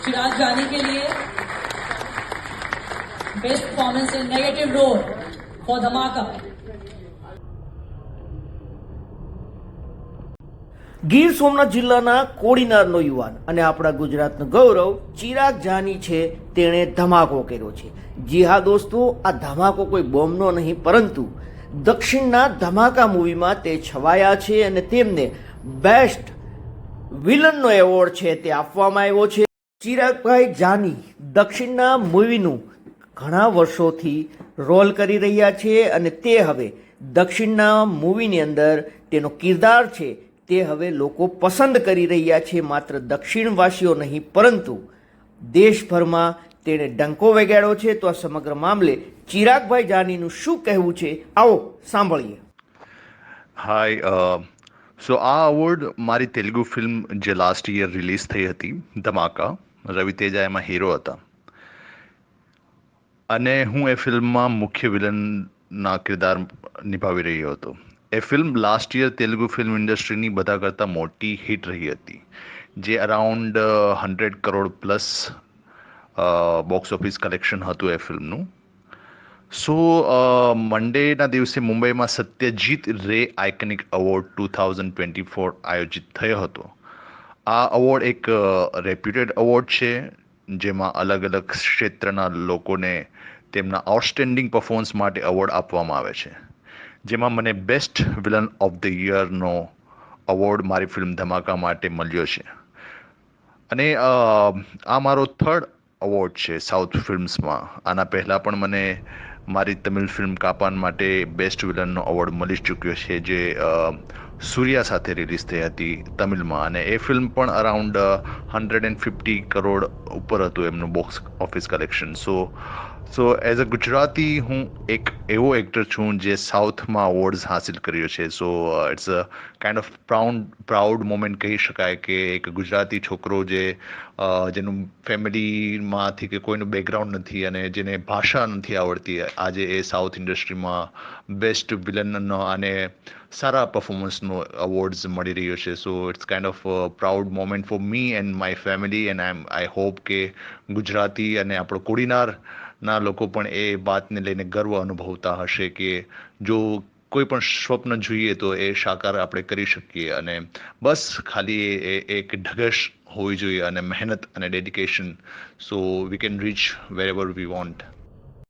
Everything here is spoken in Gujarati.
चिराग जानी के लिए best performance in negative role for Dhamaka Gir Somnath જિલ્લાના કોડીનારનો યુવાન અને આપણા ગુજરાતનું ગૌરવ ચિરાગ જાની છે તેણે ધમાકો કર્યો છે જી હા દોસ્તો આ ધમાકો કોઈ બોમ્બનો નહીં પરંતુ દક્ષિણના ધમાકા મૂવીમાં તે છવાયા છે અને તેમને બેસ્ટ વિલનનો એવોર્ડ છે તે આપવામાં આવ્યો છે ચિરાગભાઈ જાની દક્ષિણના મૂવીનું ઘણા વર્ષોથી રોલ કરી રહ્યા છે અને તે હવે દક્ષિણના મૂવીની અંદર તેનો કિરદાર છે તે હવે લોકો પસંદ કરી રહ્યા છે, માત્ર દક્ષિણવાસીઓ નહીં, પરંતુ દેશભરમાં તેણે ડંકો વગાડ્યો છે. તો આ સમગ્ર મામલે ચિરાગભાઈ જાનીનું શું કહેવું છે? આવો, સાંભળીએ. હાય સો આ અવોર્ડ મારી તેલુગુ ફિલ્મ જે લાસ્ટ યર રિલીઝ થઈ હતી, ધમાકા રવિ તેજા એમાં હીરો હતા. અને હું એ ફિલ્મમાં મુખ્ય વિલનના કિરદાર નિભાવી રહ્યો હતો. એ film last year Telugu film ઇન્ડસ્ટ્રીની બધા કરતાં મોટી હિટ રહી હતી. જે around hundred crore plus box office collection હતું એ ફિલ્મનું. સો મંડેના દિવસે મુંબઈમાં Satyajit Ray iconic award two thousand twenty four આયોજિત થયો હતો. આ અવોર્ડ એક રેપ્યુટેડ અવોર્ડ છે, જેમાં અલગ અલગ ક્ષેત્રના લોકોને તેમના આઉટસ્ટેન્ડિંગ પરફોર્મન્સ માટે અવોર્ડ આપવામાં આવે છે. જેમાં મને બેસ્ટ વિલન ઓફ ધ યરનો અવોર્ડ મારી ફિલ્મ ધમાકા માટે મળ્યો છે. અને આ મારો થર્ડ અવોર્ડ છે સાઉથ ફિલ્મ્સમાં આના પહેલાં પણ મને મારી તમિલ ફિલ્મ કાપાન માટે બેસ્ટ વિલનનો અવોર્ડ મળી ચૂક્યો છે, જે સૂર્યા સાથે રિલીઝ થઈ હતી તમિલમાં અને એ ફિલ્મ પણ around hundred and fifty crore ઉપર હતું એમનું box office collection so so as a Gujarati હું એક એવો એક્ટર છું જે સાઉથમાં અવોર્ડ્સ હાસિલ કર્યો છે. So it's a kind of proud proud moment કહી શકાય કે એક ગુજરાતી છોકરો જે જેનું ફેમિલીમાંથી કે કોઈનું બેકગ્રાઉન્ડ નથી અને જેને ભાષા નથી આવડતી, આજે એ સાઉથ ઇન્ડસ્ટ્રીમાં બેસ્ટ વિલનનો અને સારા પરફોર્મન્સનો અવોર્ડ્સ મળી રહ્યો છે so it's kind of proud moment for me and my family and I am I hope કે ગુજરાતી અને આપણો કોડીનારના લોકો પણ એ વાતને લઈને ગર્વ અનુભવતા હશે કે જો કોઈ પણ સ્વપ્ન જોઈએ તો એ સાકાર આપણે કરી શકીએ અને બસ ખાલી એ એક ઢગશ હોવી જોઈએ અને મહેનત અને dedication so we can reach wherever we want